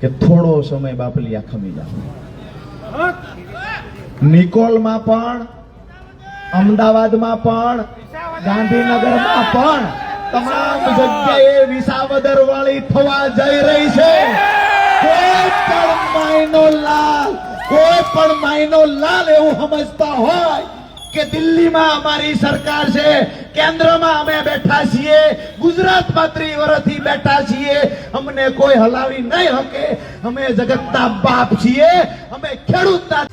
કે થોડો સમય બાપલિયા ખમી જાઓ નિકોલમાં પણ, અમદાવાદમાં પણ, ગાંધીનગરમાં પણ તમામ જગ્યાએ વિસાવદર વાળી થવા જઈ રહી છે. કોઈ પણ માયનો લાલ, કોઈ પણ માયનો લાલ એવું સમજતા હોય કે દિલ્હીમાં અમારી સરકાર છે કેન્દ્રમાં અમે બેઠા છીએ. ગુજરાતમાં ત્રિવરથી બેઠા છીએ. અમને કોઈ હલાવી નહીં હકે. અમે જગતના બાપ છીએ. અમે ખેડૂતના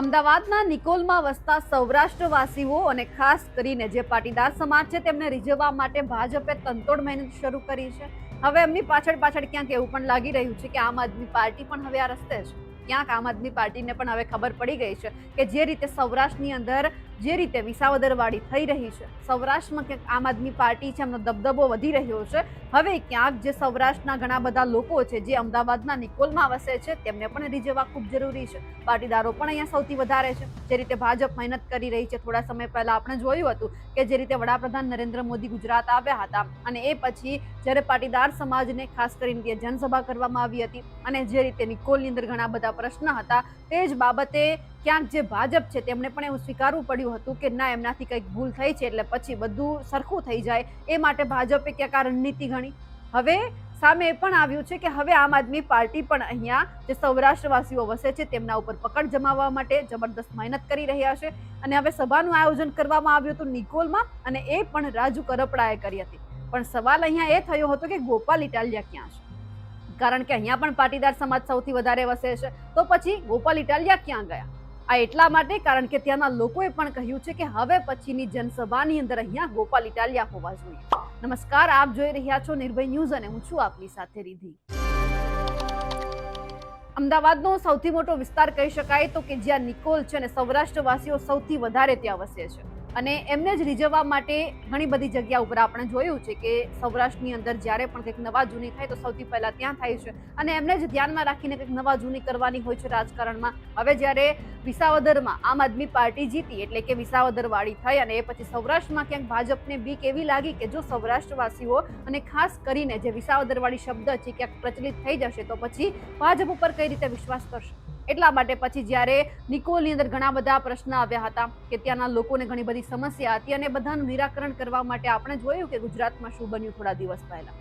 અમદાવાદના નિકોલમાં વસતા સૌરાષ્ટ્રવાસીઓ અને ખાસ કરીને જે પાટીદાર સમાજ છે, તેમને રીઝવવા માટે ભાજપે તંતોડ મહેનત શરૂ કરી છે. હવે એમની પાછળ પાછળ ક્યાંક એવું પણ લાગી રહ્યું છે કે આમ આદમી પાર્ટી પણ હવે આ રસ્તે છે. ક્યાંક આમ આદમી પાર્ટીને પણ હવે ખબર પડી ગઈ છે કે જે રીતે સૌરાષ્ટ્રની અંદર જે રીતે વિસાવદરવાળી થઈ રહી છે. સૌરાષ્ટ્રમાં ક્યાંક આમ આદમી પાર્ટી છે એમનો દબદબો વધી રહ્યો છે. હવે ક્યાંક જે સૌરાષ્ટ્રના ઘણા બધા લોકો છે, જે અમદાવાદના નિકોલમાં વસે છે, તેમને પણ રીઝવવા ખૂબ જરૂરી છે. પાટીદારો પણ અહીંયા સૌથી વધારે છે. જે રીતે ભાજપ મહેનત કરી રહી છે, થોડા સમય પહેલા આપણે જોયું હતું કે જે રીતે વડાપ્રધાન નરેન્દ્ર મોદી ગુજરાત આવ્યા હતા અને એ પછી જ્યારે પાટીદાર સમાજને ખાસ કરીને ત્યાં જનસભા કરવામાં આવી હતી અને જે રીતે નિકોલની અંદર ઘણા બધા પ્રશ્ન હતા તે જ બાબતે ક્યાંક જે ભાજપ છે તેમણે પણ એવું સ્વીકારવું પડ્યું હતું કે ના, એમનાથી કંઈક ભૂલ થઈ છે એટલે પછી બધું સરખું થઈ જાય. એ માટે ભાજપે ક્યાંક આ રણનીતિ ગણી? હવે સામે એ પણ આવ્યું છે કે હવે આમ આદમી પાર્ટી પણ અહીંયા જે સૌરાષ્ટ્રવાસીઓ વસે છે તેમના ઉપર પકડ જમાવવા માટે જબરદસ્ત મહેનત કરી રહ્યા છે. અને હવે સભાનું આયોજન કરવામાં આવ્યું હતું નિકોલમાં અને એ પણ રાજુ કરપડાએ કરી હતી. પણ સવાલ અહીંયા એ થયો હતો કે ગોપાલ ઇટાલિયા ક્યાં છે? કારણ કે અહીંયા પણ પાટીદાર સમાજ સૌથી વધારે વસે છે. તો પછી ગોપાલ ઇટાલિયા ક્યાં ગયા? આ એટલા માટે કારણ કે ત્યાંના લોકોએ પણ કહ્યું છે કે હવે પછીની જનસભાની અંદર અહીંયા ગોપાલ ઇટાલિયા હોવા જોઈએ. નમસ્કાર, આપ જોઈ રહ્યા છો નિર્ભય ન્યૂઝ અને હું છું આપની સાથે રીધી. અમદાવાદનો સૌથી મોટો વિસ્તાર કહી શકાય તો કે જ્યાં નિકોલ છે અને સૌરાષ્ટ્રવાસીઓ સૌથી વધારે ત્યાં વસે છે. અને એમને જ રીઝવવા માટે ઘણી બધી જગ્યા ઉપર આપણે જોયું છે કે સૌરાષ્ટ્રની અંદર જ્યારે પણ કંઈક નવા જૂની થાય તો સૌથી પહેલાં ત્યાં થાય છે. અને એમને જ ધ્યાનમાં રાખીને કંઈક નવા જૂની કરવાની હોય છે રાજકારણમાં. હવે જ્યારે વિસાવદરમાં આમ આદમી પાર્ટી જીતી એટલે કે વિસાવદરવાળી થઈ અને એ પછી સૌરાષ્ટ્રમાં ક્યાંક ભાજપને બીક એવી લાગી કે જો સૌરાષ્ટ્રવાસીઓ અને ખાસ કરીને જે વિસાવદરવાળી શબ્દ છે ક્યાંક પ્રચલિત થઈ જશે તો પછી ભાજપ ઉપર કઈ રીતે વિશ્વાસ કરશે? એટલા માટે પછી જ્યારે નિકોલની અંદર ઘણા બધા પ્રશ્ન આવ્યા હતા કે ત્યાંના લોકોને ઘણી બધી સમસ્યા હતી અને બધાનું નિરાકરણ કરવા માટે આપણે જોયું કે ગુજરાતમાં શું બન્યું થોડા દિવસ પહેલા.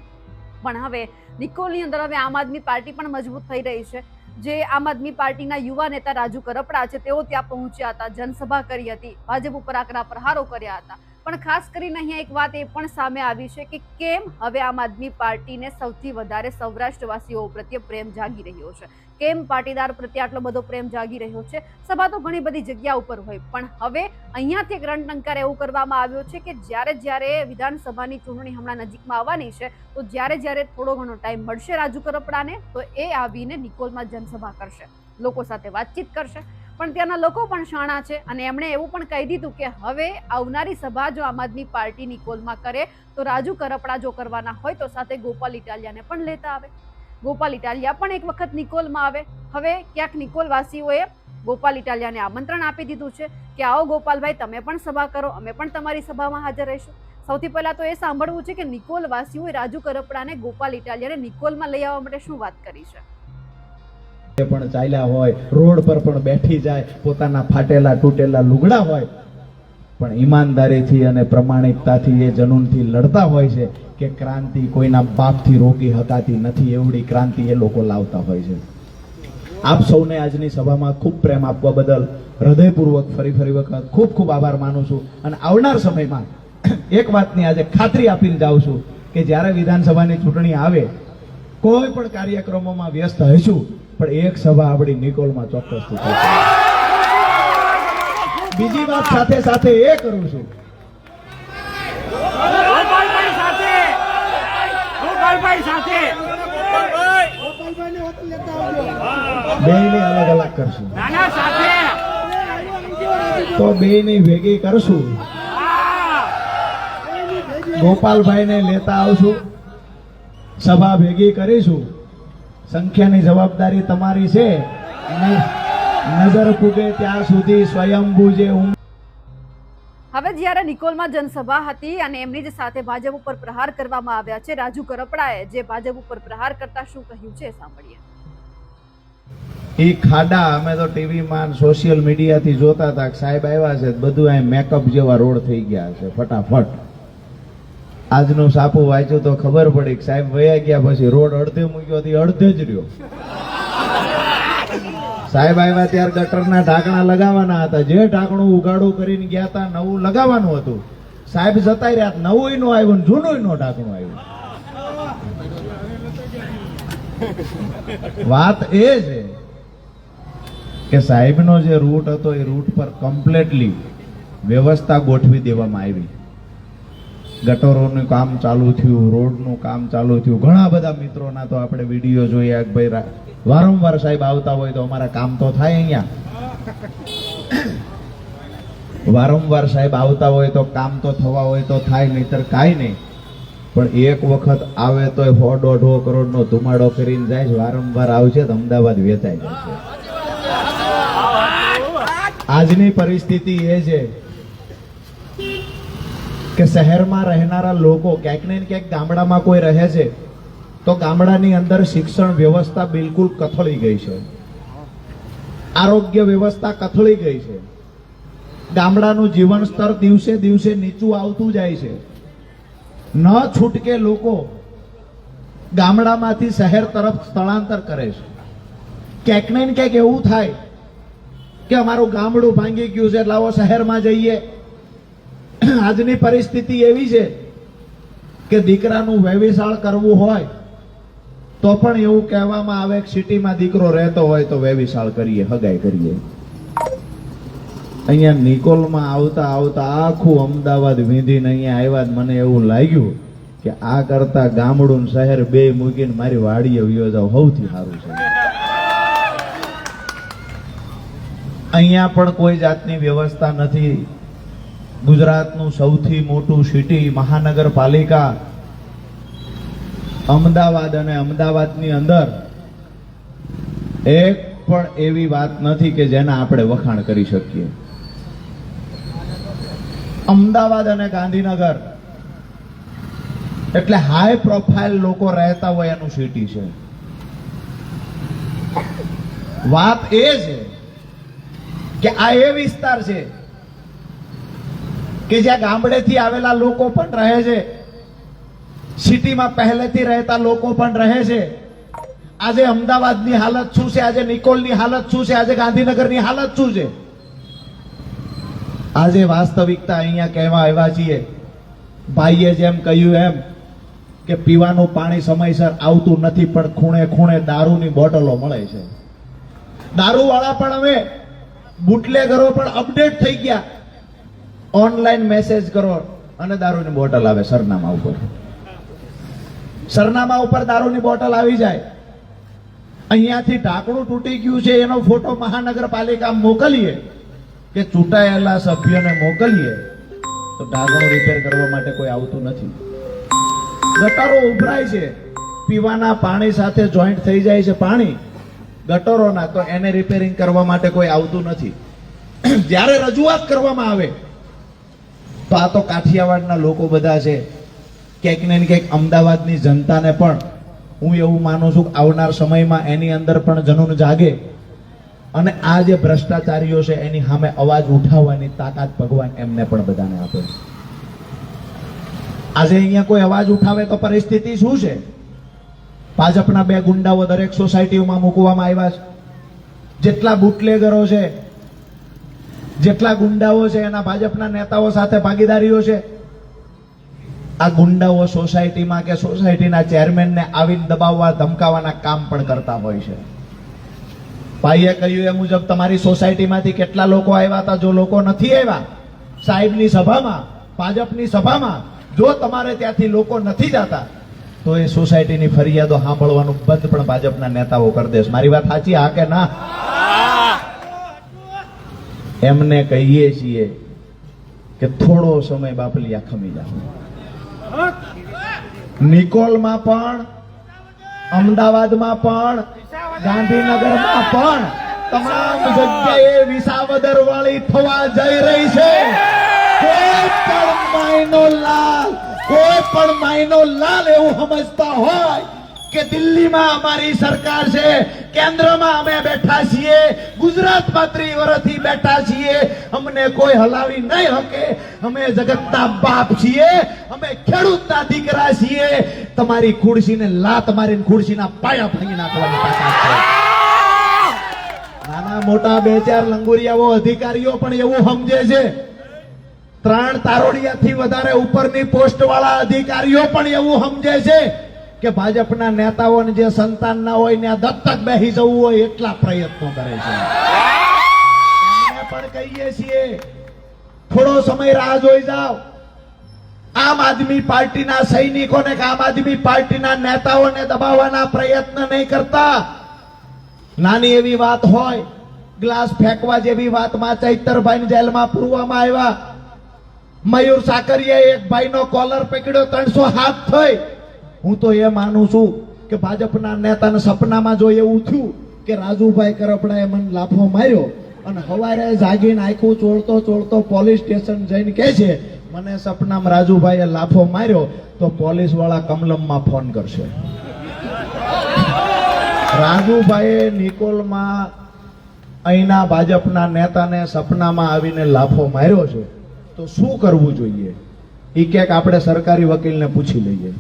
પણ હવે નિકોલની અંદર હવે આમ આદમી પાર્ટી પણ મજબૂત થઈ રહી છે. જે આમ આદમી પાર્ટીના યુવા નેતા રાજુ કરપડા છે, તેઓ ત્યાં પહોંચ્યા હતા, જનસભા કરી હતી, ભાજપ ઉપર આકરા પ્રહારો કર્યા હતા. પણ ખાસ કરીને અહીંયા એક વાત એ પણ સામે આવી છે કે કેમ હવે આમ આદમી પાર્ટીને સૌથી વધારે સૌરાષ્ટ્રવાસીઓ પ્રત્યે પ્રેમ જાગી રહ્યો છે? કેમ પાટીદાર પ્રત્યે આટલો બધો પ્રેમ જાગી રહ્યો છે? સભા તો ઘણી બધી જગ્યા ઉપર હોય, પણ હવે અહીંયાથી એક રણટંકાર એવું કરવામાં આવ્યો છે કે જ્યારે જ્યારે વિધાનસભાની ચૂંટણી હમણાં નજીકમાં આવવાની છે, તો જ્યારે જ્યારે થોડો ઘણો ટાઈમ મળશે રાજુ કરપડાને, તો એ આવીને નિકોલમાં જનસભા કરશે. લોકો સાથે વાતચીત કરશે. પણ ત્યાંના લોકો પણ શાણા છે અને એમણે એવું પણ કહી દીધું કે હવે આવનારી સભા જો આમ આદમી પાર્ટી નિકોલમાં કરે તો રાજુ કરપડા જો કરવાના હોય તો સાથે ગોપાલ ઇટાલિયાને પણ લેતા આવે. ગોપાલ ઇટાલિયા પણ એક વખત નિકોલમાં આવે. હવે ક્યાંક નિકોલવાસીઓએ ગોપાલ ઇટાલિયાને આમંત્રણ આપી દીધું છે કે આવો ગોપાલભાઈ, તમે પણ સભા કરો, અમે પણ તમારી સભામાં હાજર રહીશું. સૌથી પહેલાં તો એ સાંભળવું છે કે નિકોલવાસીઓએ રાજુ કરપડાને ગોપાલ ઇટાલિયાને નિકોલમાં લઈ આવવા માટે શું વાત કરી છે? પણ ચાલ્યા હોય, રોડ પર પણ બેઠી જાય, પોતાના ફાટેલા તૂટેલા લુગડા હોય, પણ ઈમાનદારીથી અને પ્રમાણિકતાથી એ જનૂનથી લડતા હોય છે કે ક્રાંતિ કોઈના બાપથી રોકી હકાતી નથી, એવડી ક્રાંતિ એ લોકો લાવતા હોય છે. આપ સૌને આજની સભામાં ખૂબ પ્રેમ આપવા બદલ હૃદયપૂર્વક ફરી ફરી વખત ખૂબ ખૂબ આભાર માનું છું. અને આવનાર સમયમાં એક વાતની આજે ખાતરી આપીને જાઉં છું કે જ્યારે વિધાનસભાની ચૂંટણી આવે, કોઈ પણ કાર્યક્રમોમાં વ્યસ્ત હશું પણ એક સભા આપણી નિકોલમાં ચોક્કસ બીજી વાત સાથે સાથે એ કરું છું. ગોપાલભાઈ ને ગોપાલભાઈ અલગ કરશું. તો બેયની ભેગી કરશું. હા ગોપાલભાઈને લેતા આવશું. સભા ભેગી કરીશું. સંખ્યાની જવાબદારી તમારી છે. નજર પૂગે ત્યાં સુધી સ્વયંભૂ જે હું હવે જ્યારે નિકોલમાં જનસભા હતી અને એમની જ સાથે ભાજપ ઉપર પ્રહાર કરવામાં આવ્યા છે રાજુ કરપડાએ જે ભાજપ ઉપર પ્રહાર કરતા શું કહ્યું છે સાંભળીએ. એ ખાડા અમે તો ટીવીમાં સોશિયલ મીડિયાથી જોતા હતા કે સાહેબ આવ્યા છે બધું અહીં મેકઅપ જેવા રોડ થઈ ગયા છે ફટાફટ. આજનું સાપુ વાંચ્યું તો ખબર પડી કે સાહેબ વયા ગયા પછી રોડ અડધે મૂક્યો હતી અડધે જ રહ્યો. સાહેબ આવ્યા ત્યારે ગટરના ઢાંકણા લગાવવાના હતા. જે ઢાંકણું ઉગાડું કરીને ગયા હતા, નવું લગાવવાનું હતું. સાહેબ જતા રહ્યા નવું નો આવ્યું જૂનું નો ઢાંકણું આવ્યું. વાત એ છે કે સાહેબનો જે રૂટ હતો એ રૂટ પર કમ્પ્લીટલી વ્યવસ્થા ગોઠવી દેવામાં આવી. ગટરોનું કામ ચાલુ થયું રોડનું કામ ચાલુ થયું. ઘણા બધા મિત્રોના તો આપણે વીડિયો જોયા કે ભાઈ વારંવાર સાહેબ આવતા હોય તો અમારા કામ તો થાય અહીંયા. વારંવાર સાહેબ આવતા હોય તો કામ તો થવા હોય તો થાય નહીતર કાંઈ નહીં. પણ એક વખત આવે તો સો દોઢો કરોડનો ધુમાડો કરીને જાય છે, વારંવાર આવશે તો અમદાવાદ વેચાઈ જશે આજની પરિસ્થિતિ એ છે કે શહેરમાં રહેનારા લોકો ક્યાંક ને ક્યાંક ગામડામાં કોઈ રહે છે, તો ગામડાની અંદર શિક્ષણ વ્યવસ્થા બિલકુલ કથળી ગઈ છે. આરોગ્ય વ્યવસ્થા કથળી ગઈ છે. ગામડાનું જીવન સ્તર દિવસે દિવસે નીચું આવતું જાય છે. ન છૂટકે લોકો ગામડામાંથી શહેર તરફ સ્થળાંતર કરે છે. ક્યાંક ને ક્યાંક એવું થાય કે અમારું ગામડું ભાંગી ગયું છે, એટલે આવો શહેરમાં જઈએ. આજની પરિસ્થિતિ એવી છે કે દીકરાનું વ્યવિશાળ કરવું હોય તો પણ એવું કહેવામાં આવે કે સિટીમાં દીકરો રહેતો હોય તો વ્યવિશાળ કરીએ, હગાઈ કરીએ. અહીંયા નિકોલમાં આવતા આવતા આખું અમદાવાદ વીંધીને અહીંયા આવ્યા જ મને એવું લાગ્યું કે આ કરતા ગામડું શહેર બે મૂકીને મારી વાડીએ વયો સૌથી સારું છે. અહીંયા પણ કોઈ જાતની વ્યવસ્થા નથી. ગુજરાતનું સૌથી મોટું સિટી મહાનગરપાલિકા અમદાવાદ અને અમદાવાદની અંદર એક પણ એવી વાત નથી કે જેના આપણે વખાણ કરી શકીએ. અમદાવાદ અને ગાંધીનગર એટલે હાઈ પ્રોફાઇલ લોકો રહેતા હોય એનું સિટી છે. વાત એ છે કે આ એ વિસ્તાર છે કે જ્યાં ગામડેથી આવેલા લોકો પણ રહે છે. સિટીમાં પહેલેથી રહેતા લોકો પણ રહે છે. આજે અમદાવાદની હાલત શું છે? આજે નિકોલની હાલત શું છે? આજે ગાંધીનગરની હાલત શું છે? આજે વાસ્તવિકતા અહીંયા કહેવા આવ્યા છીએ. ભાઈએ જેમ કહ્યું એમ કે પીવાનું પાણી સમયસર આવતું નથી, પણ ખૂણે ખૂણે દારૂની બોટલો મળે છે. દારૂવાળા પણ હવે બુટલેગરો પણ અપડેટ થઈ ગયા. ઓનલાઈન મેસેજ કરો અને દારૂની બોટલ આવે સરનામા ઉપર. સરનામા ઉપર દારૂની બોટલ આવી જાય. અહીંયાથી ઢાંકણું તૂટી ગયું છે, એનો ફોટો મહાનગરપાલિકા મોકલીએ કે ચૂંટાયેલા સભ્યોને મોકલીએ. તો ઢાંકણું રિપેર કરવા માટે કોઈ આવતું નથી. ગટરો ઉભરાય છે. પીવાના પાણી સાથે જોઈન્ટ થઈ જાય છે પાણી. ગટરોના તો એને રિપેરિંગ કરવા માટે કોઈ આવતું નથી. જ્યારે રજૂઆત કરવામાં આવે તો આ તો કાઠિયાવાડના લોકો બધા છે. ક્યાંક ને ક્યાંક અમદાવાદની જનતાને પણ હું એવું માનું છું આવનાર સમયમાં એની અંદર પણ જનૂન જાગે અને આ જે ભ્રષ્ટાચારીઓ છે એની સામે અવાજ ઉઠાવવાની તાકાત ભગવાન એમને પણ બધાને આપે આજે અહીંયા કોઈ અવાજ ઉઠાવે તો પરિસ્થિતિ શું છે? ભાજપના બે ગુંડાઓ દરેક સોસાયટીઓમાં મૂકવામાં આવ્યા છે. જેટલા બુટલેગરો છે જેટલા ગુંડાઓ છે, એના ભાજપના નેતાઓ સાથે ભાગીદારીઓ છે. આ ગુંડાઓ સોસાયટીમાં કે સોસાયટીના ચેરમેનને આવીને દબાવવા ધમકાવવાના કામ પણ કરતા હોય છે. ભાઈએ કહ્યું એ મુજબ તમારી સોસાયટીમાંથી કેટલા લોકો આવ્યા હતા, જો લોકો નથી આવ્યા, સાહેબની સભામાં, ભાજપની સભામાં, જો તમારે ત્યાંથી લોકો નથી જતા, તો એ સોસાયટીની ફરિયાદો સાંભળવાનું બંધ પણ ભાજપના નેતાઓ કરી દેશે. મારી વાત સાચી, હા કે ના? એમને કહીએ છીએ કે થોડો સમય બાપલિયા ખમી જાઓ નિકોલમાં પણ, અમદાવાદમાં પણ, ગાંધીનગરમાં પણ તમામ જગ્યાએ વિસાવદર વાળી થવા જઈ રહી છે. કોઈ પણ માયનો લાલ, કોઈ પણ માયનો લાલ એવું સમજતા હોય કે દિલ્હીમાં અમારી સરકાર છે, કેન્દ્રમાં અમે બેઠા છીએ ગુજરાતમાં ત્રિવરથી બેઠા છીએ. અમને કોઈ હલાવી નહીં હકે. અમે જગતના બાપ છીએ. અમે ખેડૂતના દીકરા છીએ. તમારી ખુરશીને લાત મારીને ખુરશીના પાયા ભાંગી નાખવાની તાકાત છે. નાના મોટા બે ચાર લંગુરિયાઓ અધિકારીઓ પણ એવું સમજે છે. ત્રણ તારોડિયાથી વધારે ઉપરની પોસ્ટવાળા અધિકારીઓ પણ એવું સમજે છે. કે ભાજપના નેતાઓને જે સંતાન ના હોય ને દત્તક બેસી જવું હોય એટલા પ્રયત્નો કરે છે. એમને પણ કહીએ છીએ, થોડો સમય રાહ જોઈ જાઓ. આમ આદમી પાર્ટીના સૈનિકોને કે આમ આદમી પાર્ટીના નેતાઓને દબાવવાના પ્રયત્ન નહીં કરતા. નાની એવી વાત હોય, ગ્લાસ ફેંકવા જેવી વાતમાં ચૈતરભાઈ જેલમાં પૂરવામાં આવ્યા. મયુર સાકરીએ એક ભાઈનો કોલર પકડ્યો, ત્રણસો હાથ થઈ. હું તો એ માનું છું કે ભાજપના નેતાને સપનામાં જો એવું થયું કે રાજુભાઈ કરપડાએ મને લાફો માર્યો અને હવારે જાગીને આખું ચોળતો ચોળતો પોલીસ સ્ટેશન જઈને કહે છે, મને સપનામાં રાજુભાઈએ લાફો માર્યો તો પોલીસવાળા કમલમમાં ફોન કરશે. રાજુભાઈએ નિકોલમાં અહીંના ભાજપના નેતાને સપનામાં આવીને લાફો માર્યો છે. તો શું કરવું જોઈએ? એ ક્યાંક આપણે સરકારી વકીલને પૂછી લઈએ.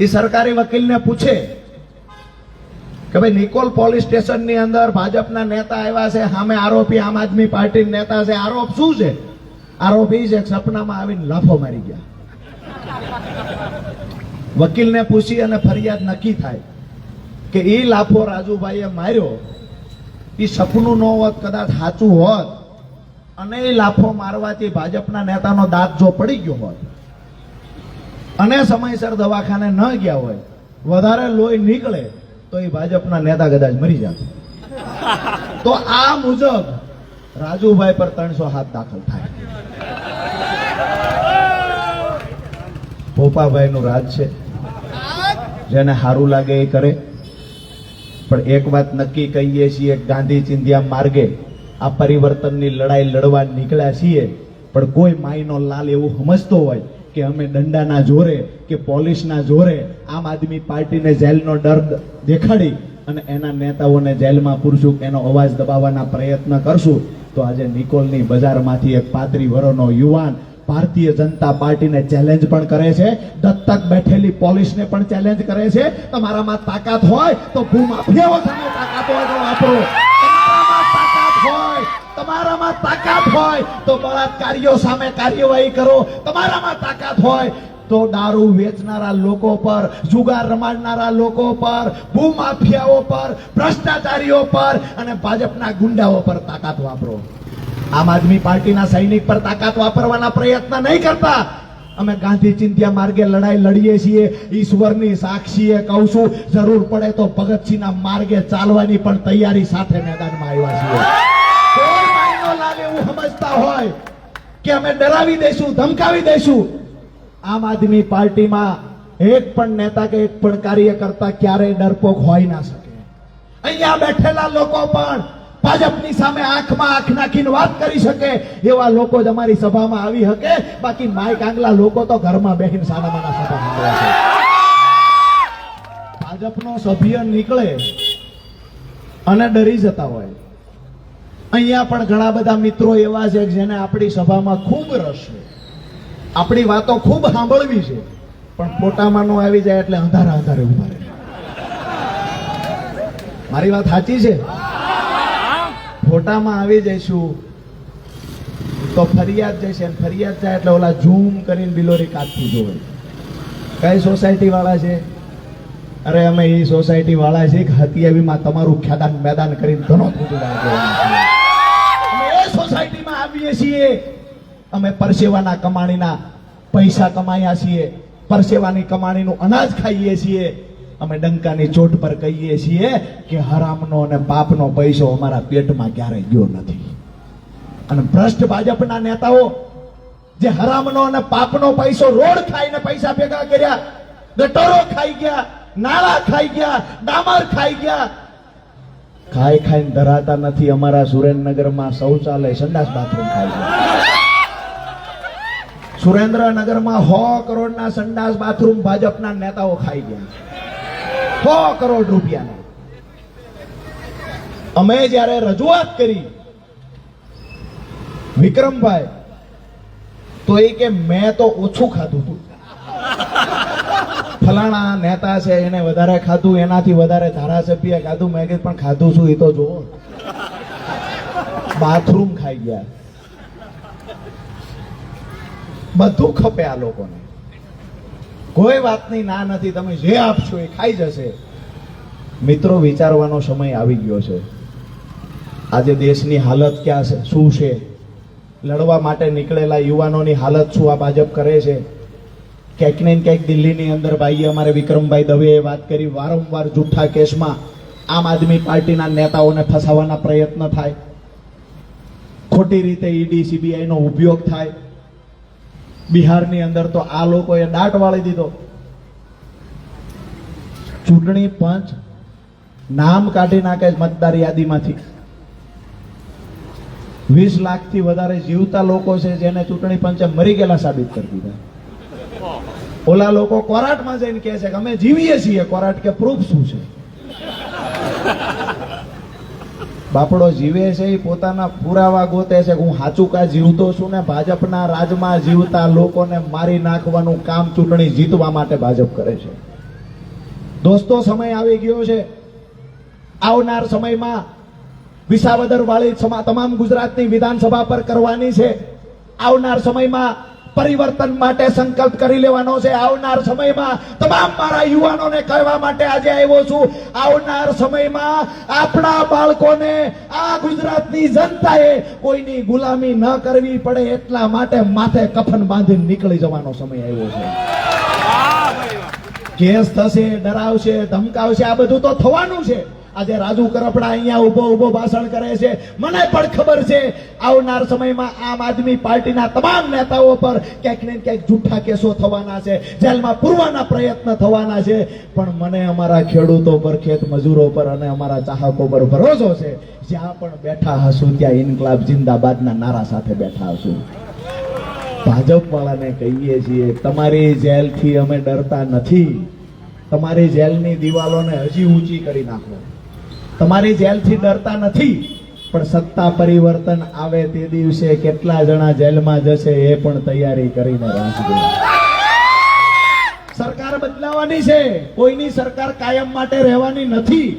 એ સરકારી વકીલને પૂછે કે ભાઈ, નિકોલ પોલીસ સ્ટેશનની અંદર ભાજપના નેતા આવ્યા છે, સામે આરોપી આમ આદમી પાર્ટી નેતા છે. આરોપ શું છે? આરોપી છે, સપનામાં આવીને લાફો મારી ગયા. વકીલને પૂછી અને ફરિયાદ નક્કી થાય કે એ લાફો રાજુભાઈએ માર્યો. એ સપનું ન હોત, કદાચ સાચું હોત અને એ લાફો મારવાથી ભાજપના નેતાનો દાંત જો પડી ગયો હોત. અને સમયસર દવાખાને ન ગયા હોય, વધારે લોહી નીકળે, તો એ ભાજપના નેતા કદાચ મરી જાય તો આ મુજબ રાજુભાઈ પર ત્રણસો હાથ દાખલ થાય. પોપાભાઈ નું રાજ છે. જેને સારું લાગે એ કરે. પણ એક વાત નક્કી કહીએ છીએ, ગાંધી ચિંધ્યા માર્ગે આ પરિવર્તનની લડાઈ લડવા નીકળ્યા છીએ, પણ કોઈ માયનો લાલ એવું સમજતો હોય કે અમે દંડાના જોરે કે પોલીસના જોરે આમ આદમી પાર્ટીને જેલનો ડર દેખાડી અને એના નેતાઓને જેલમાં પૂરશું, એનો અવાજ દબાવવાના પ્રયત્ન કરશું, તો આજે નિકોલની બજારમાંથી એક પાતરી વરોનો યુવાન ભારતીય જનતા પાર્ટીને ચેલેન્જ પણ કરે છે, દત્તક બેઠેલી પોલીસને પણ ચેલેન્જ કરે છે. તમારામાં તાકાત હોય તો ભૂમાફિયાઓ સામે તાકાત હોય તો વાપરો. તમારામાં તાકાત હોય તો બળાત્કારીઓ સામે કાર્યવાહી કરો. તમારામાં તાકાત હોય તો દારૂ વેચનારા લોકો પર, જુગાર રમાડનારા લોકો પર, ભૂમાફિયાઓ પર, ભ્રષ્ટાચારીઓ પર અને ભાજપના ગુંડાઓ પર તાકાત વાપરો. આમ આદમી પાર્ટીના સૈનિક પર તાકાત વાપરવાના પ્રયત્ન નહીં કરતા. અમે ગાંધી ચિંત્યા માર્ગે લડાઈ લડીએ છીએ. ઈશ્વરની સાક્ષીએ કહું છું, જરૂર પડે તો ભગતસિંહના માર્ગે ચાલવાની પણ તૈયારી સાથે મેદાનમાં આવ્યા છીએ. સમજતા હોય કે અમે ડરાવી દઈશું, ધમકાવી દઈશું, આમ આદમી પાર્ટીમાં એક પણ નેતા કે એક પણ કાર્યકર્તા ક્યારેય ડરપોક હોઈ ના શકે. અહીંયા બેઠેલા લોકો પણ ભાજપની સામે આંખમાં આંખ નાખીને વાત કરી શકે, એવા લોકો જ અમારી સભામાં આવી શકે. બાકી માઈક આંગલા લોકો તો ઘરમાં બેસીને સાડામાના સભામાં છે. ભાજપનો સભ્ય નીકળે અને ડરી જતા હોય. અહીંયા પણ ઘણા બધા મિત્રો એવા છે જેને આપણી સભામાં ખૂબ રસ છે. આપણી વાતો ખૂબ સાંભળવી છે. પણ ફોટામાં નો આવી જાય એટલે અંધારા અંધારે ઊભા રહે. મારી વાત સાચી છે? ફોટામાં આવી જઈશું. તો ફરિયાદ જશે ફરિયાદ જાય એટલે ઓલા ઝૂમ કરીને બિલોરી કાપતી જોવે. કઈ સોસાયટી વાળા છે? અરે અમે એ સોસાયટી વાળા છે કે હતિયાવીમાં તમારું ખ્યાદાન મેદાન કરીને ઘણો થતું આવીએ છીએ. અમે પરસેવાના કમાણીના પૈસા કમાયા છીએ. પરસેવાની કમાણીનું અનાજ ખાઈએ છીએ. અમે ડંકાની ચોટ પર કહીએ છીએ કે હરામનો અને પાપનો પૈસો અમારા પેટમાં ક્યારેય ગયો નથી. અને ભ્રષ્ટ ભાજપના નેતાઓ જે હરામનો અને પાપનો પૈસો રોડ ખાઈને પૈસા ભેગા કર્યા, ગટરો ખાઈ ગયા, નાળા ખાઈ ગયા, ડામર ખાઈ ગયા ખાઈ ખાઈને ધરાતા નથી. અમારા સુરેન્દ્રનગરમાં શૌચાલય, સંડાસ બાથરૂમ છે. સુરેન્દ્રનગરમાં સો કરોડના સંડાસ બાથરૂમ ભાજપના નેતાઓ ખાઈ ગયા સો કરોડ રૂપિયાના. અમે જ્યારે રજૂઆત કરી, વિક્રમભાઈ, તો એ કે મેં તો ઓછું ખાધું હતું ફલાણા નેતા છે, એને વધારે ખાધું, એનાથી વધારે ધારાસભ્ય ખાધું, મેં કીધું, પણ ખાધું શું? એ તો જુઓ. બાથરૂમ ખાઈ ગયા. બધું ખપે આ લોકોને. કોઈ વાતની ના નથી, તમે જે આપશો એ ખાઈ જશે. મિત્રો, વિચારવાનો સમય આવી ગયો છે. આજે દેશની હાલત ક્યાં છે? શું છે? લડવા માટે નીકળેલા યુવાનોની હાલત શું આ ભાજપ કરે છે? ક્યાંક ને ક્યાંક દિલ્હીની અંદર ભાઈએ અમારે વિક્રમભાઈ દવેએ વાત કરી વારંવાર જૂઠા કેસમાં આમ આદમી પાર્ટીના નેતાઓને ફસાવવાના પ્રયત્ન થાય. ખોટી રીતે ઈડી, સીબીઆઈનો ઉપયોગ થાય. બિહારની અંદર તો આ લોકોએ દાટ વાળી દીધો. ચૂંટણી પંચ નામ કાઢી નાખે મતદાર યાદીમાંથી. વીસ લાખથી વધારે જીવતા લોકો છે જેને ચૂંટણી પંચે મરી ગયેલા સાબિત કરી દીધા. ઓલા લોકો કોરાટમાં જઈને કહે છે કે અમે જીવીએ છીએ. કોરાટ કે પ્રૂફ શું છે? બાપડો જીવે છે, એ પોતાના પુરાવા ગોતે છે હું સાચું કા જીવતો છું ને ભાજપના રાજમાં જીવતા લોકોને મારી નાખવાનું કામ ચૂંટણી જીતવા માટે ભાજપ કરે છે. દોસ્તો, સમય આવી ગયો છે. આવનાર સમયમાં વિસાવદર વાળી તમામ ગુજરાતની વિધાનસભા પર કરવાની છે. આવનાર સમયમાં પરિવર્તન માટે સંકલ્પ કરી લેવાનો છે. આવનાર સમયમાં તમામ મારા યુવાનોને કહેવા માટે આજે આવ્યો છું. આવનાર સમયમાં આપણા બાળકોને આ ગુજરાતની જનતાએ કોઈની ગુલામી ન કરવી પડે એટલા માટે માથે કફન બાંધીને નીકળી જવાનો સમય આવ્યો છે. કેસ થશે ડરાવશે ધમકાવશે આ બધું તો થવાનું છે. આજે રાજુ કરપડા અહીંયા ઊભો ઊભો ભાષણ કરે છે. મને પણ ખબર છે, આવનાર સમયમાં આમ આદમી પાર્ટીના તમામ નેતાઓ પર ક્યાંક ને ક્યાંક જૂઠા કેસો થવાના છે, જેલમાં પૂરવાના પ્રયત્ન થવાના છે. પણ મને અમારા ખેડૂતો પર, ખેત મજૂરો પર અને અમારા ચાહકો પર ભરોસો છે, જ્યાં પણ બેઠા હશું ત્યાં ઇન્કલાબ જિંદાબાદના નારા સાથે બેઠા હશું. ભાજપ વાળાને કહીએ છીએ, તમારી જેલથી અમે ડરતા નથી. તમારી જેલની દિવાલોને હજી ઊંચી કરી નાખો. તમારી જેલથી ડરતા નથી, પણ સત્તા પરિવર્તન આવે તે દિવસે કેટલા જણા જેલમાં જશે એ પણ તૈયારી કરીને રાખજો. સરકાર બદલાવાની છે. કોઈની સરકાર કાયમ માટે રહેવાની નથી.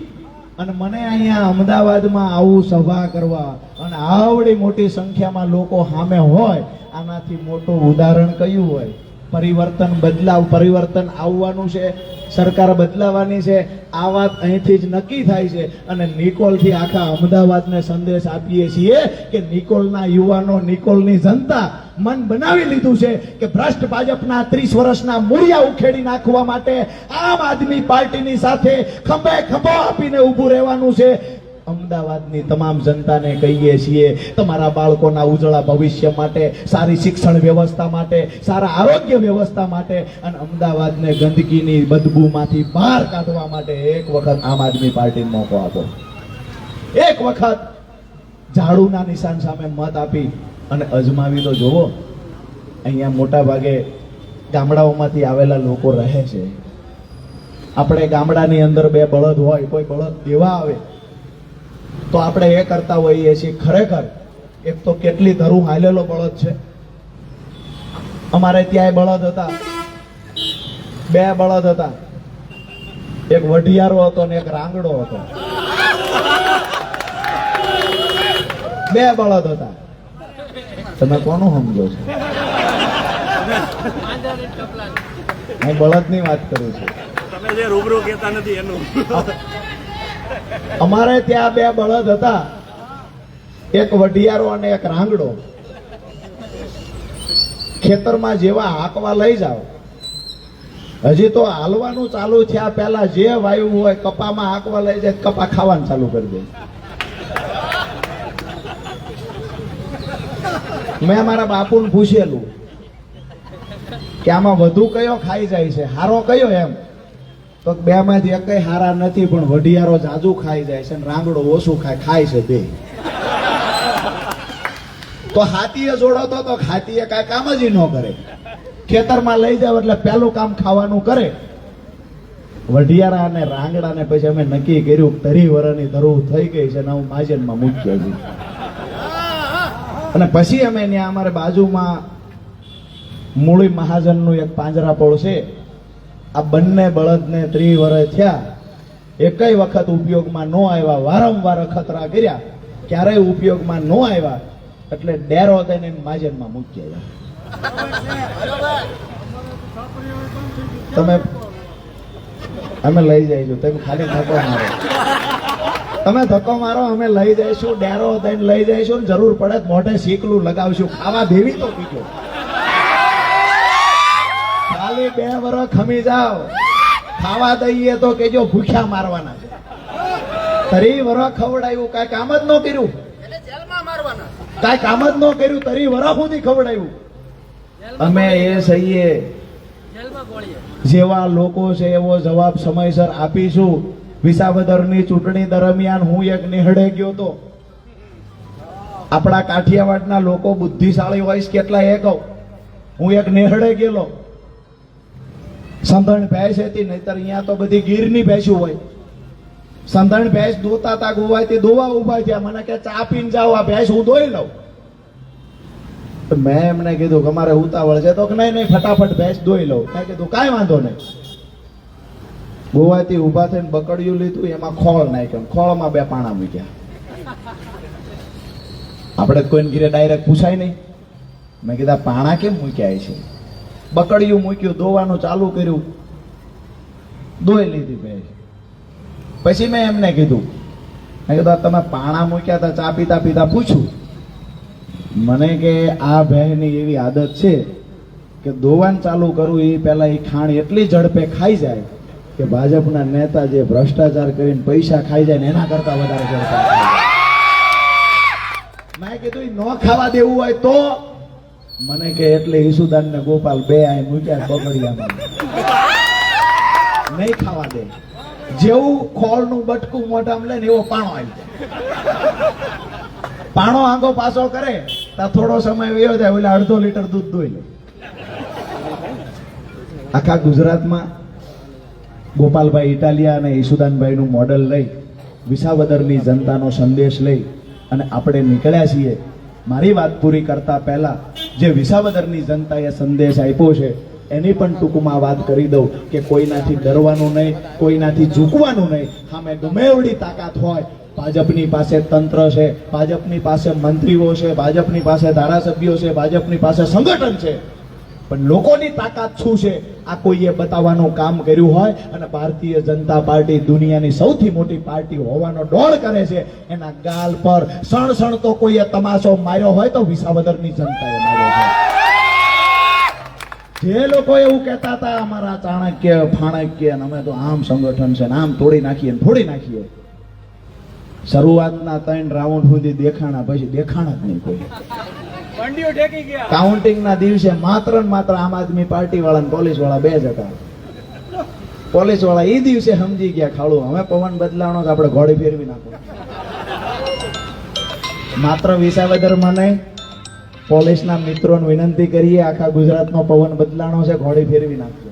અને મને અહીંયા અમદાવાદમાં આવું સભા કરવા અને આવડી મોટી સંખ્યામાં લોકો સામે હોય, આનાથી મોટું ઉદાહરણ કયું હોય? પરિવર્તન, બદલાવ, પરિવર્તન આવવાનું છે. સરકાર બદલાવાની છે. આ વાત અહીંથી જ નક્કી થાય છે. અને નિકોલથી આખા અમદાવાદને સંદેશ આપીએ છીએ કે નિકોલના યુવાનો, નિકોલની જનતા મન બનાવી લીધું છે કે ભ્રષ્ટ ભાજપના ત્રીસ વર્ષના મૂળિયા ઉખેડી નાખવા માટે આમ આદમી પાર્ટીની સાથે ખંભે ખંભો આપીને ઊભું રહેવાનું છે. અમદાવાદની તમામ જનતાને કહીએ છીએ, તમારા બાળકોના ઉજળા ભવિષ્ય માટે, સારી શિક્ષણ વ્યવસ્થા માટે, સારા આરોગ્ય વ્યવસ્થા માટે અને અમદાવાદને ગંદકીની બદબૂમાંથી બહાર કાઢવા માટે એક વખત આમ આદમી પાર્ટીને મોકો આપો. એક વખત ઝાડુના નિશાન સામે મત આપી અને અજમાવી તો જોવો અહીંયા મોટા ભાગે ગામડાઓમાંથી આવેલા લોકો રહે છે. આપણે ગામડાની અંદર બે બળદ હોય, કોઈ બળદ દેવા આવે તો આપણે એ કરતા હોઈએ છીએ ખરેખર એક તો કેટલી ધરું હાલેલો બળદ છે. અમારે ત્યાં બળદ હતા. બે બળદ હતા. એક વઢિયારો હતો ને એક રાંગડો હતો. બે બળદ હતા. તમે કોનું સમજો છો? હું બળદની વાત કરું છું. તમે જે રૂબરૂ કહેતા નથી એનું. અમારે ત્યાં બે બળદ હતા. એક વઢિયારો અને એક રાંગડો. ખેતરમાં જેવા હાંકવા લઈ જાઓ. હજી તો હાલવાનું ચાલુ થયા પહેલા જે વાયુ હોય કપામાં હાંકવા લઈ જાય, કપા ખાવાનું ચાલુ કરી દે. મેં મારા બાપુને પૂછેલું કે આમાં વધુ કયો ખાઈ જાય છે? હારો કયો એમ? તો બે માંથી એક હારા નથી, પણ વઢિયારો જાજુ ખાઈ જાય છે અને રાંગડો ઓછું ખાય ખાય છે બે. તો હાથીએ જોડાતો તો હાથીએ કાંઈ કામ જ ન કરે. ખેતરમાં લઈ જાવ એટલે પહેલું કામ ખાવાનું કરે. વઢિયારા અને રાંગડા ને પછી અમે નક્કી કર્યું તરી વરની ધરું થઈ ગઈ છે ને હું માજનમાં મૂક્યો છું અને પછી અમે ત્યાં અમારે બાજુમાં મૂળી મહાજનનું એક પાંજરાપોળ છે. આ બંને બળદને ત્રી વર્ષ થયા. એકય વખત ઉપયોગમાં ન આવ્યા, વારંવાર અખતરા કર્યા. ક્યારેય ઉપયોગમાં ન આવ્યા, એટલે ડેરો તેને માજનમાં મૂકી તમે અમે લઈ જઈશું, તમે ખાલી ધક્કો મારો. તમે ધક્કો મારો, અમે લઈ જઈશું, ડેરો થઈને લઈ જઈશું, જરૂર પડે મોઢે શીકલું લગાવશું. ખાવા દેવી તો પીજો. ખાલી બે વરસ ખમી જાઓ. ખાવા દઈએ તો કેજો ભૂખ્યા મારવાના છે. તરી વરસ ખવડાયું કાંઈ કામ જ ન કર્યું. કાંઈ કામ જ ન કર્યું તરી વરસ સુધી ખવડાવ્યું અમે એ સહીએ. જેવા લોકો છે એવો જવાબ સમયસર આપીશું. વિસાવદરની ચૂંટણી દરમિયાન હું એક નિહળે ગયો તો. આપણા કાઠિયાવાડના લોકો બુદ્ધિશાળી હોય કેટલા એ કહું. હું એક નિહળે ગયેલો. સંધણ ભેંસ હતી, નહીતર અહીંયા તો બધી ગીરની ભેંસું હોય. સંધણ ભેંસ દોતા તા ગોવાયથી દોવા ઊભા થયા. મને કે, ચા પીને જાઓ, આ ભેંસ હું દોઈ લઉં. તો મેં એમને કીધું કે, અમારે ઉતાવળ છે. તો કે, નહીં નહીં, ફટાફટ ભેંસ ધોઈ લઉં. મેં કીધું, કાંઈ વાંધો નહીં. ગોવાથી ઊભા થઈને બકડિયું લીધું, એમાં ખોળ નાખ્યો ખોળમાં બે પાણા મૂક્યા. આપણે કોઈને ઘીરે ડાયરેક્ટ પૂછાય નહીં. મેં કીધા પાણા કેમ મૂક્યા છે? બકડિયું મૂક્યું ધોવાનું ચાલુ કર્યું. ધોઈ લીધી ભેંસ પછી મેં એમને કીધું. મેં કીધું તમે પાણા મૂક્યા હતા ચા પીતા પીતા પૂછ્યું મને કે, આ બહેનની એવી આદત છે કે ધોવાન ચાલુ કરવું એ પહેલાં એ ખાણ એટલી ઝડપે ખાઈ જાય કે ભાજપના નેતા જે ભ્રષ્ટાચાર કરીને પૈસા ખાઈ જાય ને એના કરતા વધારે ઝડપે મેં કીધું ન ખાવા દેવું હોય તો મને કે એટલે ઈસુદાન ને ગોપાલ બે આ મૂક્યા બગડિયામાં. નહીં ખાવા દે. જેવું ખોળનું બટકું મોઢામાં લે ને એવો પાણો આવી જાય. પાણો આંગો પાછો કરે, તો થોડો સમય વયો જાય એટલે અડધો લીટર દૂધ દોઈ લે. આખા ગુજરાતમાં ગોપાલભાઈ ઇટાલિયા અને ઈસુદાનભાઈનું મોડલ લઈ, વિસાવદરની જનતાનો સંદેશ લઈ અને આપણે નીકળ્યા છીએ. મારી વાત પૂરી કરતા પહેલા જે વિસાવદરની જનતાએ સંદેશ આપ્યો છે, એની પણ ટૂંકમાં વાત કરી દઉં કે કોઈનાથી ડરવાનું નહીં, કોઈનાથી ઝૂકવાનું નહીં. સામે ગમે એવડી તાકાત હોય, ભાજપની પાસે તંત્ર છે, ભાજપની પાસે મંત્રીઓ છે, ભાજપની પાસે ધારાસભ્યો છે, ભાજપની પાસે સંગઠન છે. પણ લોકોની તાકાત શું છે? આ કોઈએ બતાવવાનું કામ કર્યું હોય અને ભારતીય જનતા પાર્ટી દુનિયાની સૌથી મોટી પાર્ટી હોવાનો ડોળ કરે છે, એના ગાલ પર સણ સણ તો કોઈએ તમાશો માર્યો હોય તો વિસાવદરની જનતાએ માર્યો છે. જે લોકો એવું કહેતા હતા, અમારા ચાણક્ય, ફાણક્ય અમે તો આમ સંગઠન છે આમ તોડી નાખીએ ફોડી નાખીએ. શરૂઆતના ત્રણ રાઉન્ડ સુધી દેખાણા, પછી દેખાણા જ નહીં કોઈ. મંડીઓ કાઉન્ટિંગ ના દિવસે માત્ર ને માત્ર આમ આદમી પાર્ટી વાળા ને પોલીસવાળા બે જ હતા. પોલીસવાળા એ દિવસે સમજી ગયા, ખાડું, હવે પવન બદલાણો તો આપણે ઘોડી ફેરવી નાખો. માત્ર વિસાવદરમાં નહીં, પોલીસના મિત્રોને વિનંતી કરીએ, આખા ગુજરાતનો પવન બદલાણો છે, ઘોડી ફેરવી નાખજો.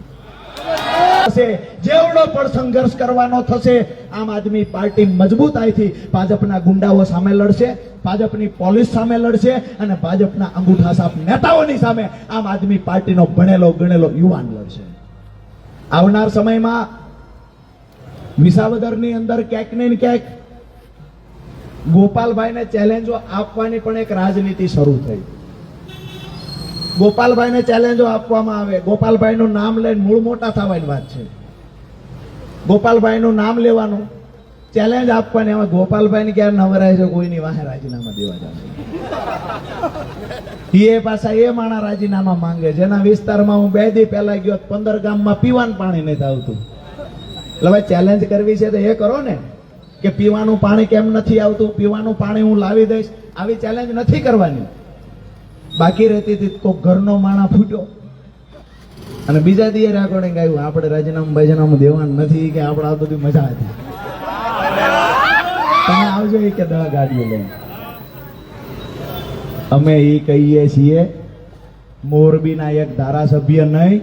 થશે, જેવડો પણ સંઘર્ષ કરવાનો થશે, આમ આદમી પાર્ટી મજબૂતાઈથી ભાજપના ગુંડાઓ સામે લડશે, ભાજપની પોલીસ સામે લડશે અને ભાજપના અંગૂઠા સાફ નેતાઓની સામે આમ આદમી પાર્ટીનો ભણેલો ગણેલો યુવાન લડશે. આવનાર સમયમાં વિસાવદરની અંદર ક્યાંક ને ક્યાંક ગોપાલભાઈને ચેલેન્જો આપવાની પણ એક રાજનીતિ શરૂ થઈ. ગોપાલભાઈને ચેલેન્જો આપવામાં આવે. ગોપાલભાઈનું નામ લઈને મૂળ મોટા થવાની વાત છે. ગોપાલભાઈનું નામ લેવાનું. ચેલેન્જ આપવાની. એમાં ગોપાલભાઈને ક્યારે નવરાય છે? કોઈની વાહે રાજીનામા દેવા જાય એ પાછા એ માણા રાજીનામા માંગે. જેના વિસ્તારમાં હું બે દી પહેલા ગયો પંદર ગામમાં પીવાનું પાણી નથી આવતું. એટલે ભાઈ ચેલેન્જ કરવી છે તો એ કરો ને કે પીવાનું પાણી કેમ નથી આવતું? પીવાનું પાણી હું લાવી દઈશ. આવી ચેલેન્જ નથી કરવાની. બાકી રહેતી હતી કોઈ ઘરનો માણા ફૂટ્યો. અને બીજા દીએ રેકોર્ડિંગ આવ્યું આપણે રાજીનામું બાજીનામું દેવાનું નથી કે આપણે આ બધી મજા હતી. તમે આવજો એ કે દવા ગાડીઓ લઈને. અમે એ કહીએ છીએ, મોરબીના એક ધારાસભ્ય નહીં,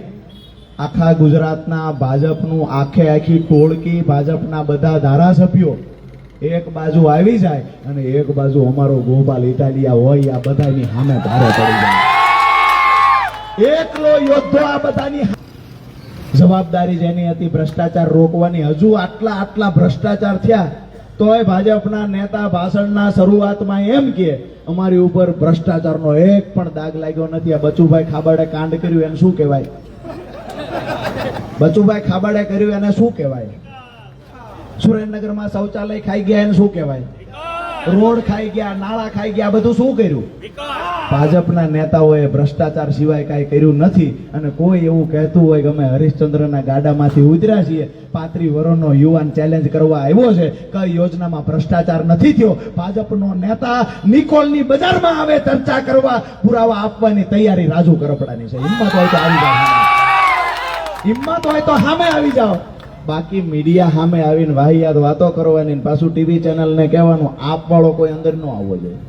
આખા ગુજરાતના ભાજપનું આખે આખી ટોળકી ભાજપના બધા ધારાસભ્યો એક બાજુ આવી જાય અને એક બાજુ અમારો ગોપાલ ઇટાલિયા હોય, આ બધાની સામે ભારે પડી જાય. એકલો યોદ્ધો આ બધાની જવાબદારી જેની હતી ભ્રષ્ટાચાર રોકવાની. હજુ આટલા આટલા ભ્રષ્ટાચાર થયા, તોય ભાજપના નેતા ભાષણના શરૂઆતમાં એમ કે, અમારી ઉપર ભ્રષ્ટાચારનો એક પણ દાગ લાગ્યો નથી. આ બચુભાઈ ખાબડે કાંડ કર્યું એને શું કહેવાય? બચુભાઈ ખાબડે કર્યું એને શું કહેવાય? સુરેન્દ્રનગરમાં શૌચાલય ખાઈ ગયા એને શું કહેવાય? રોડ ખાઈ ગયા, નાળા ખાઈ ગયા બધું શું કર્યું? ભાજપના નેતાઓએ ભ્રષ્ટાચાર સિવાય કાંઈ કર્યું નથી અને કોઈ એવું કહેતું હોય કે અમે હરિશ્ચંદ્રના ગાડામાંથી ઉતર્યા છીએ. પાંત્રી વર્ષનો યુવાન ચેલેન્જ કરવા આવ્યો છે કઈ યોજનામાં ભ્રષ્ટાચાર નથી થયો. ભાજપનો નેતા નિકોલની બજારમાં આવે ચર્ચા કરવા, પુરાવા આપવાની તૈયારી રાજુ કરપડાની છે. હિંમત હોય તો આવી જાઓ. હિંમત હોય તો સામે આવી જાઓ. બાકી મીડિયા સામે આવીને વાહિયાત વાતો કરવાની પાછું ટીવી ચેનલ ને કહેવાનું, આપ વાળો કોઈ અંદર ન આવવો જોઈએ.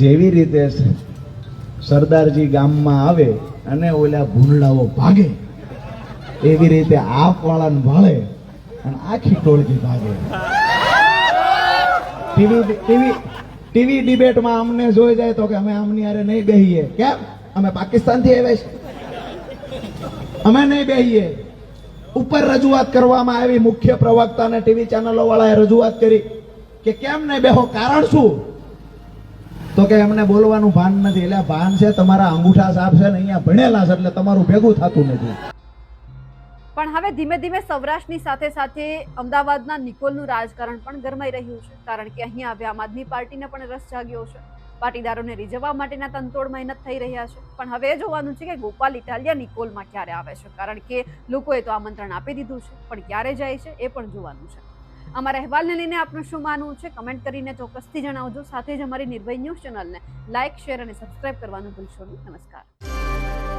જેવી રીતે સરદારજી ગામમાં આવે અને ઓલા ભૂંડલાઓ ભાગે, એવી રીતે આપ વાળાને ભાળે અને આખી ટોળકી ભાગે. ટીવી ટીવી ટીવી ડિબેટમાં અમને જોઈ જાય તો કે અમે આમની હારે નહીં બેહીએ. કેમ? અમે પાકિસ્તાનથી આવ્યા છીએ. અમે નહીં બેહીએ. ઉપર રજૂઆત કરવામાં આવી, મુખ્ય પ્રવક્તા અને ટીવી ચેનલો વાળાએ રજૂઆત કરી કે કેમ નહીં બેહો? કારણ શું? તો કે એમને બોલવાનું ભાન નથી. એટલે ભાન છે, તમારા અંગૂઠા સાફ છે ને અહીંયા ભણેલા છે, એટલે તમારું ભેગું થતું નથી. પણ હવે ધીમે ધીમે સૌરાષ્ટ્રની સાથે સાથે અમદાવાદના નિકોલનું રાજકારણ પણ ગરમાઈ રહ્યું છે, કારણ કે અહીંયા હવે આમ આદમી પાર્ટીને પણ રસ જાગ્યો છે. પાટીદારોને રીઝવવા માટેના તનતોડ મહેનત થઈ રહ્યા છે. પણ હવે જોવાનું છે કે ગોપાલ ઇટાલિયા નિકોલમાં ક્યારે આવે છે. કારણ કે લોકોએ તો આમંત્રણ આપી દીધું છે. પણ ક્યારે જાય છે એ પણ જોવાનું છે. અમારા અહેવાલને લઈને આપનું શું માનવું છે? કમેન્ટ કરીને ચોક્કસથી જણાવજો. સાથે જ અમારી નિર્ભય ન્યૂઝ ચેનલને લાઇક, શેર અને સબસ્ક્રાઇબ કરવાનું ભૂલશો નહીં. નમસ્કાર.